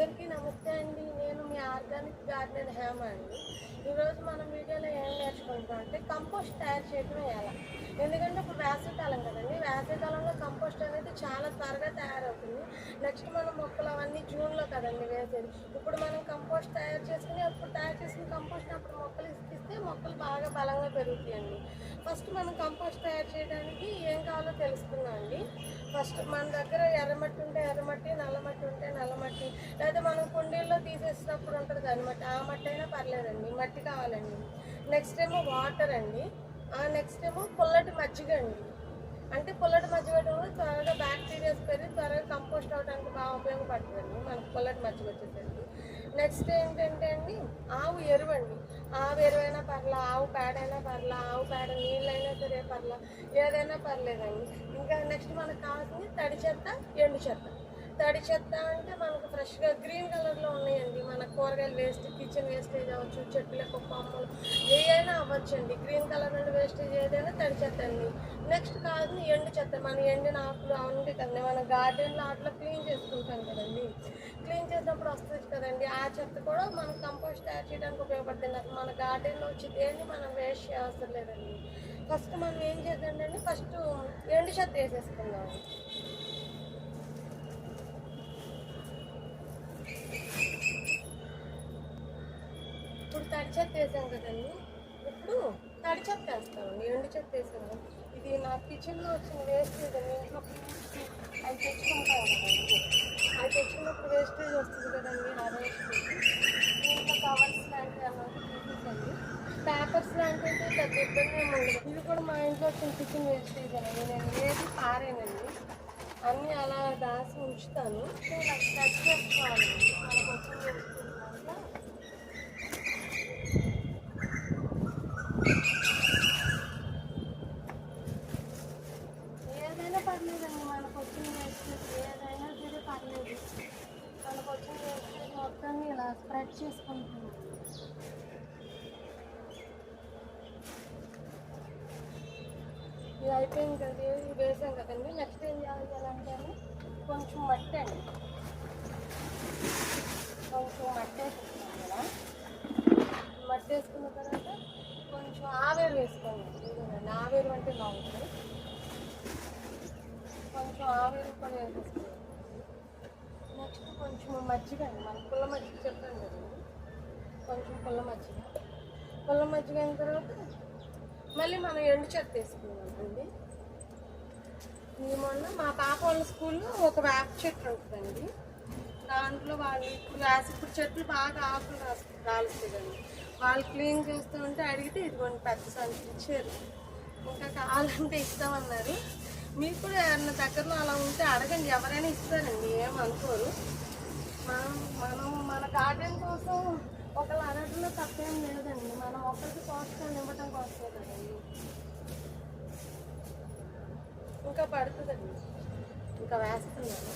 అందరికీ నమస్తే అండి. నేను మీ ఆర్గానిక్ గార్డెన్ హేమ అండి. ఈరోజు మనం వీడియోలో ఏం నేర్చుకుంటాం అంటే కంపోస్ట్ తయారు చేయడం ఎలా? ఎందుకంటే ఇప్పుడు వేసవికాలం కదండి. వేసవికాలంలో కంపోస్ట్ అనేది చాలా త్వరగా తయారవుతుంది. నెక్స్ట్ మనం మొక్కలు అవన్నీ జూన్లో కదండి వేసేది. ఇప్పుడు మనం కంపోస్ట్ తయారు చేసుకుని అప్పుడు తయారు చేసిన కంపోస్ట్ అప్పుడు మొక్కలు ఇస్తే మొక్కలు బాగా బలంగా పెరుగుతాయండి. ఫస్ట్ మనం కంపోస్ట్ తయారు చేయడానికి ఏం కావాలో తెలుసుకుందాం అండి. ఫస్ట్ మన దగ్గర ఎర్రమట్టి ఉంటే ఎర్రమట్టి నల్లమట్టి ఉంటే నల్లమట్టి. లేదా మనం కుండీల్లో తీసేసినప్పుడు ఉంటుంది కదా మట్టి. ఆ మట్టి అయినా పర్లేదండి. మట్టి కావాలండి. నెక్స్ట్ ఏమో వాటర్ అండి. నెక్స్ట్ ఏమో పుల్లటి మజ్జిగ అండి. అంటే పుల్లటి మజ్జిగ త్వరగా బ్యాక్టీరియాస్ పెరిగి త్వరగా కంపోస్ట్ అవడానికి బాగా ఉపయోగపడుతుందండి. మనకు పుల్లటి మజ్జిగ వచ్చేసరికి. నెక్స్ట్ ఏంటంటే అండి ఆవు ఎరువండి ఆవు ఎరువైనా పర్లా ఆవు పేడ అయినా పర్లా ఆవు పేడ నీళ్ళైనా సరే పర్లా ఏదైనా పర్లేదండి. ఇంకా నెక్స్ట్ మనకు కావాల్సింది తడి చెత్త ఎండు చెత్త. తడి చెత్త అంటే మనకు ఫ్రెష్గా గ్రీన్ కలర్లో ఉన్నాయండి. మన కూరగాయలు వేస్ట్ కిచెన్ వేస్టేజ్ అవ్వచ్చు చెట్లకు కొమ్మలు ఏదైనా అవ్వచ్చండి. గ్రీన్ కలర్ నుండి వేస్టేజ్ ఏదైనా తడి చెత్త అండి. నెక్స్ట్ కాదు ఎండు చెత్త. మన ఎండిన ఆకులు అవన్నీ కదండి మన గార్డెన్లో ఆటలో క్లీన్ చేసుకుంటాం కదండి. క్లీన్ చేసినప్పుడు వస్తుంది కదండి. ఆ చెత్త కూడా మనం కంపోస్ట్ తయారు చేయడానికి ఉపయోగపడుతుంది. అసలు మన గార్డెన్లో వచ్చి దేన్ని మనం వేస్ట్ చేయవసరం లేదండి. ఫస్ట్ మనం ఏం చేద్దామండి ఫస్ట్ ఎండు చెత్త వేసేసుకుందాం ఇప్పుడు తడి చెత్త వేసాం కదండి. ఇప్పుడు తడి చెత్త వేస్తామండి. ఎండు చెత్త వేసాము. ఇది నా కిచెన్లో వచ్చిన వేస్టేజ్ అని ఇంట్లో అవి తెచ్చుకుంటాం కదండి. అది తెచ్చుకున్నప్పుడు వేస్టేజ్ వస్తుంది కదండి ఆ వేస్టేజ్ ఇంట్లో కవర్స్ లాంటివి అన్నది తీసేసండి. పేపర్స్ లాంటివి పెద్ద ఇబ్బంది ఏమి ఉండదు. ఇది కూడా మా ఇంట్లో వచ్చిన కిచెన్ వేస్టేజ్ అండి నేను ఏది పారేనండి. అన్నీ అలా దాసి ఉంచుతాను. సో నాకు కట్ చేసుకోవాలండి మనకు వచ్చిన వేస్టేజ్ అంతా ఏదైనా పర్లేదండి మనకు వచ్చిన వేస్టేజ్ ఏదైనా సరే పర్లేదు మనకు వచ్చిన వేస్టేజ్ మొత్తాన్ని ఇలా ఇది అయిపోయింది కదా ఇది వేసాం కదండి. నెక్స్ట్ ఏం చేయాలంటే కొంచెం మట్టి అండి. కొంచెం మట్టి వేసుకుంటాం కదా. మట్టి వేసుకున్న తర్వాత కొంచెం ఆవేరు వేసుకోండి. ఆవేరు అంటే బాగుంటుంది కొంచెం ఆవేరు కూడా వేసేసుకోండి నెక్స్ట్ కొంచెం మజ్జిగ అండి. మన పుల్ల మజ్జిగ చెప్పాను కదండి కొంచెం పుల్ల మజ్జిగ. పుల్ల మజ్జిగ అయిన తర్వాత మళ్ళీ మనం ఎండు చెత్త వేసుకున్నామండి ఈ మొన్న మా పాప వాళ్ళ స్కూల్లో ఒక వేప చెట్టు ఉంటుందండి. దాంట్లో వాళ్ళు ఇప్పుడు వేసి ఇప్పుడు చెట్లు బాగా ఆకులు రాసు- రాలుస్తుందండి వాళ్ళు క్లీన్ చేస్తూ ఉంటే అడిగితే ఇదిగోండి పెద్ద సంచి ఇచ్చారు. ఇంకా కావాలంటే ఇస్తామన్నారు. మీకు కూడా ఎవరైనా దగ్గరలో అలా ఉంటే అడగండి. ఎవరైనా ఇస్తారండి ఏమనుకోరు మనం మనం మన గార్డెన్ కోసం ఒకళ్ళు అడగడంలో తప్పేం లేదండి. మనం ఒకరికి పోషకాలు ఇవ్వడం కోసమే కదండి. ఇంకా పడుతుందండి. ఇంకా వేస్తున్నాను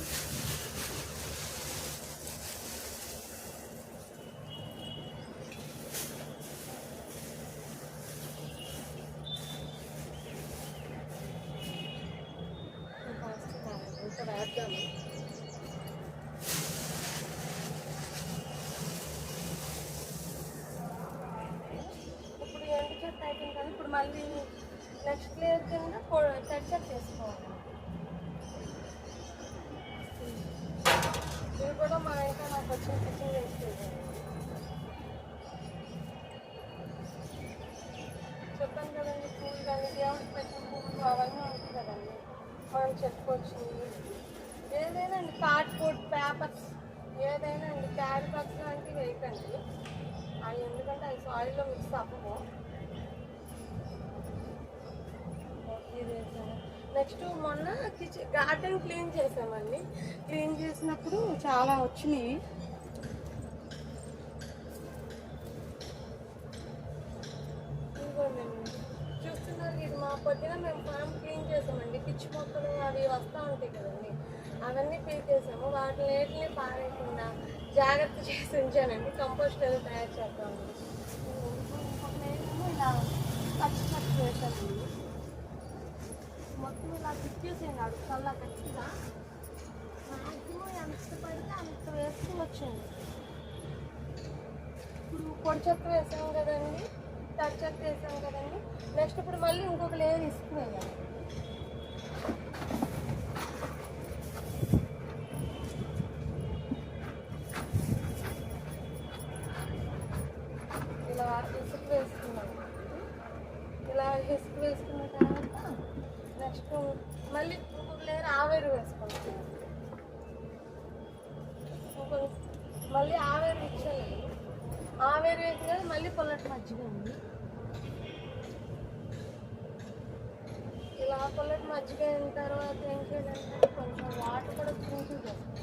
ఇంకా వేస్తున్నాను చూద్దాము ఇప్పుడు ఎండు చెత్త అయిపోయింది కదా ఇప్పుడు మళ్ళీ నెక్స్ట్ లేయర్ కింద సెట్ తడి చేసుకోవాలి. ఇది కూడా మా ఇంకా నాకు వచ్చిన కిచెన్ వేస్టేజ్ చెప్పాను కదండి పూలు కానీ దేవుడికి పెట్టిన పువ్వులు అవన్నీ ఉంటాయి కదండి. మనం చెప్పుకోవచ్చు ఏదైనా అండి కార్డ్బోర్డ్ పేపర్స్ ఏదైనా అండి క్యారీ బాక్స్ లాంటివి వేయకండి. అవి ఎందుకంటే అవి సాయిల్లో మిక్స్ అవ్వము నెక్స్ట్ మొన్న కిచెన్ గార్డెన్ క్లీన్ చేసామండి క్లీన్ చేసినప్పుడు చాలా వచ్చినాయి. చూస్తున్నారు ఇది మా పొద్దున మేము ఫామ్ క్లీన్ చేసామండి పిచ్చి మొక్కలు అవి వస్తూ ఉంటాయి కదండి. అవన్నీ పీకేసాము. వాటిని నీటిని పారేయకుండా జాగ్రత్త చేసి ఉంచానండి. కంపోస్ట్ అది తయారు చేద్దామండి ఇలా కట్ కట్ చేశానండి మొత్తం ఇలా తిప్పేసేయండి అడుగుతల్లా గట్టిగా. మాక్సిమం ఎంత పడితే అంత వేసుకోవచ్చు వచ్చింది ఇప్పుడు పొడి చెత్త వేసాం కదండి. తడి చెత్త వేసాం కదండి. నెక్స్ట్ ఇప్పుడు మళ్ళీ ఇంకొక లేయర్ ఇసుకు వేయాలి ఇలా ఇసుక వేసుకున్నాం ఇలా ఇసుక వేసుకున్న తర్వాత నెక్స్ట్ మళ్ళీ ఇంకొక లేయర్ ఆవేరు వేసుకుంటాం ఇంకొక మళ్ళీ ఆవేరు ఇచ్చాను ఆవేరు వేసిన కదా మళ్ళీ పొల్లటి మజ్జిగ ఉంది. ఇలా పొల్లటి మజ్జిగ అయిన తర్వాత ఏం చేయాలంటే కొంచెం వాటర్ కూడా స్ప్రింకిల్ చేస్తాం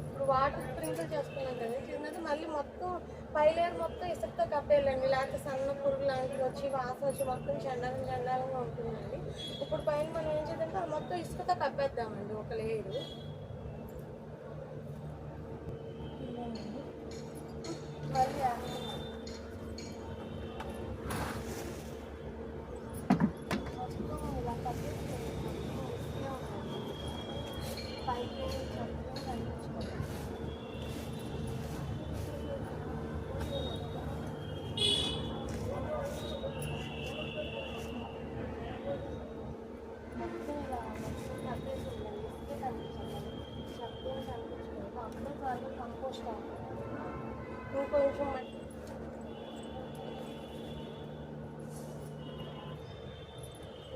ఇప్పుడు వాటర్ స్ప్రింకిల్ చేసుకున్నాం కదా చిన్నది మళ్ళీ మొత్తం పై లేయర్ మొత్తం ఇసుకతో కప్పేయాలండి. లేకపోతే సన్న పురుగు లాంటివి వచ్చి వాసన వచ్చి మొత్తం చండాలం చండాలంగా ఉంటుందండి. ఇప్పుడు పైన మనం ఏం చేద్దామంటే మొత్తం ఇసుకతో కప్పేద్దామండి ఒక లేయరు.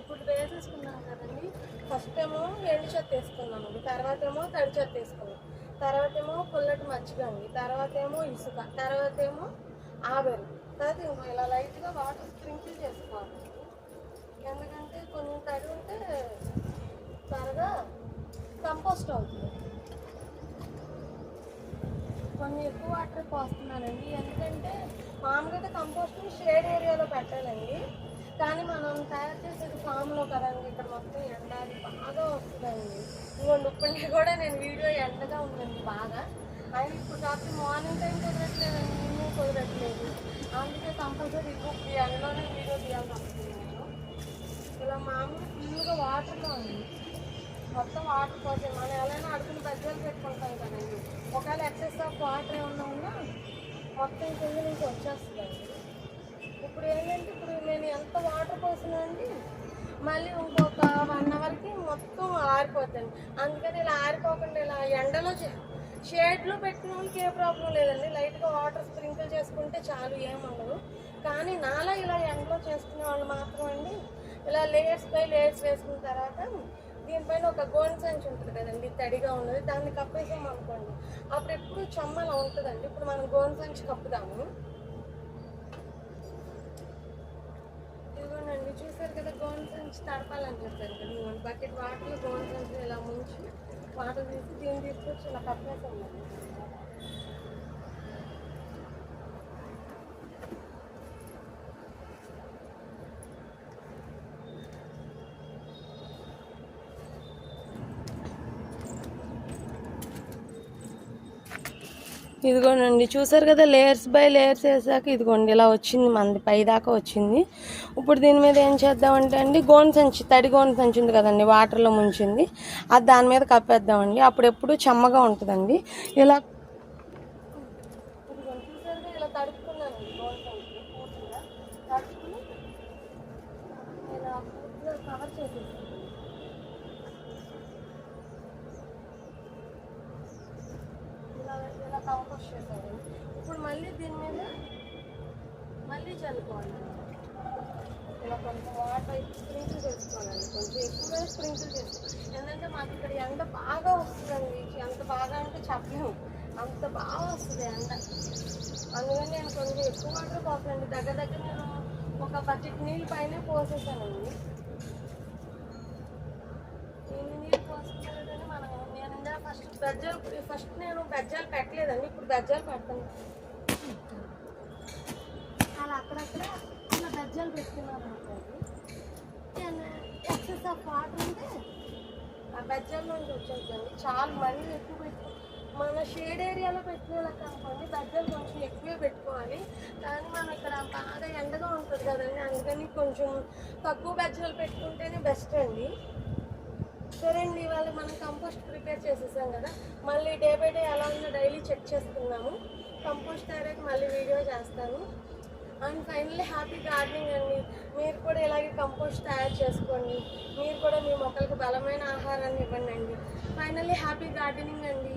ఇప్పుడు వేసేసుకున్నాం కదండి. ఫస్ట్ ఏమో ఎండు చెత్త వేసుకున్నాం అండి తర్వాత ఏమో తడి చెత్త వేసుకున్నాం తర్వాత ఏమో పుల్లటి మజ్జిగ అండి తర్వాత ఏమో ఇసుక. తర్వాత ఏమో ఆవిరి తర్వాత ఇంకో ఇలా లైట్గా వాటర్ స్ప్రింకిల్ చేసుకోవాలి. ఎందుకంటే కొంచెం తడి ఉంటే త్వరగా కంపోస్ట్ అవుతుంది. కొన్ని ఎక్కువ వాటర్ పోస్తున్నానండి. ఎందుకంటే మామూలుగా కంపోస్ట్ని షేడ్ ఏరియాలో పెట్టాలండి. కానీ మనం తయారు చేసేది ఫామ్లో కదండి. ఇక్కడ మొత్తం ఎండ అది బాగా వస్తుందండి. ఇవ్వండి ఇప్పటికి కూడా నేను వీడియో ఎండగా ఉందండి బాగా. అయినా ఇప్పుడు కాకపోతే మార్నింగ్ టైం కుదరట్లేదండి. ఈవినింగ్ కుదరట్లేదు. అందుకే కంపల్సరీ బుక్ ఎండలోనే వీడియో తీయాల్సి వస్తుంది. నేను ఇలా మామూలు ఫుల్గా వాటర్లో ఉంది మొత్తం వాటర్ పోతాయి మనం ఎలా అడుగులు బజ్జీలు పెట్టుకుంటాం కదండి ఒకవేళ ఎక్సెస్ ఆఫ్ వాటర్ ఏమన్నా ఉన్నా మొత్తం కింద నుంచి వచ్చేస్తుందండి ఇప్పుడు ఏంటంటే ఇప్పుడు నేను ఎంత వాటర్ పోసినండి మళ్ళీ ఇంకొక వన్ అవర్కి మొత్తం ఆరిపోతుంది అందుకని ఇలా ఆరిపోకుండా ఇలా ఎండలో షేడ్లో పెట్టిన వాళ్ళకి ఏ ప్రాబ్లం లేదండి. లైట్గా వాటర్ స్ప్రింకిల్ చేసుకుంటే చాలు ఏముండదు కానీ నాలా ఇలా ఎండలో చేసుకునే వాళ్ళు మాత్రం అండి ఇలా లేయర్స్ బై లేయర్స్ వేసుకున్న తర్వాత దీనిపైన ఒక గోన్ సంచి ఉంటుంది కదండి తడిగా ఉన్నది దాన్ని కప్పేసాం అనుకోండి. అప్పుడు ఎప్పుడు చమ్మలా ఉంటుందండి. ఇప్పుడు మనం గోన్ సంచి కప్పుదాము. ఇదిగోనండి చూసారు కదా గోన్ సంచి తడపాలని చెప్పారు కదా బకెట్ వాటర్ గోన్ సంచి ఇలా ముంచి వాటర్ తీసి దీన్ని తీసుకొచ్చి ఇలా కప్పేసాం ఇదిగోనండి చూసారు కదా లేయర్స్ బై లేయర్స్ వేసాక ఇదిగోండి ఇలా వచ్చింది మనది పై దాకా వచ్చింది. ఇప్పుడు దీని మీద ఏం చేద్దామంటే అండి గోన్ సంచి తడి గోన్ సంచి ఉంది కదండి వాటర్లో ముంచింది. అది దాని మీద కప్పేద్దామండి. అప్పుడెప్పుడు చెమ్మగా ఉంటుందండి. ఇలా ఇదిగోండి చూసారు కదా ఇలా తడుపుకున్నానండి గోన్ సంచి పూర్తిగా తడుపుకుని ఇలా పూర్తిగా కవర్ చేసేసాను ఇలా వాష్ చేశారు ఇప్పుడు మళ్ళీ దీని మీద మళ్ళీ చల్లుకోవాలి. ఇలా కొంచెం వాటర్ స్ప్రింకిల్ చేసుకోవాలండి. కొంచెం ఎక్కువగా స్ప్రింకిల్ చేసుకోవాలి. ఎందుకంటే మాకు ఇక్కడ ఎండ బాగా వస్తుందండి. ఎంత బాగా అంటే చెప్పలేము. అంత బాగా వస్తుంది ఎండ. అందుకని నేను కొంచెం ఎక్కువ వాటర్ పోతానండి దగ్గర దగ్గర నేను ఒక బకెట్ నీళ్ళు పైన పోసేసానండి. బెజ్జాలు ఫస్ట్ నేను బెజ్జాలు పెట్టలేదండి ఇప్పుడు బెజ్జాలు పెడతాను. అలా అక్కడక్కడ ఇలా బెజ్జాలు పెట్టుకున్నాను ఎక్సెస్ ఆఫ్ వాటర్ ఉంటే ఆ బెజ్జాల నుంచి వచ్చేసండి చాలా మరీ ఎక్కువ పెట్టు. మన షేడ్ ఏరియాలో పెట్టినలకు అనుకోండి బెజ్జాలు కొంచెం ఎక్కువే పెట్టుకోవాలి. కానీ మనం ఇక్కడ బాగా ఎండగా ఉంటుంది కదండి అందుకని కొంచెం తక్కువ బెజ్జాలు పెట్టుకుంటేనే బెస్ట్ అండి. సరే అండి ఇవాళ మనం కంపోస్ట్ ప్రిపేర్ చేసేసాం కదా. మళ్ళీ డే బై డే ఎలా ఉందో డైలీ చెక్ చేసుకున్నాము కంపోస్ట్ తయారైతే మళ్ళీ వీడియో చేస్తాను. అండ్ ఫైనల్లీ హ్యాపీ గార్డెనింగ్ అండి. మీరు కూడా ఇలాగే కంపోస్ట్ తయారు చేసుకోండి. మీరు కూడా మీ మొక్కలకు బలమైన ఆహారాన్ని ఇవ్వండి అండి. ఫైనల్లీ హ్యాపీ గార్డెనింగ్ అండి.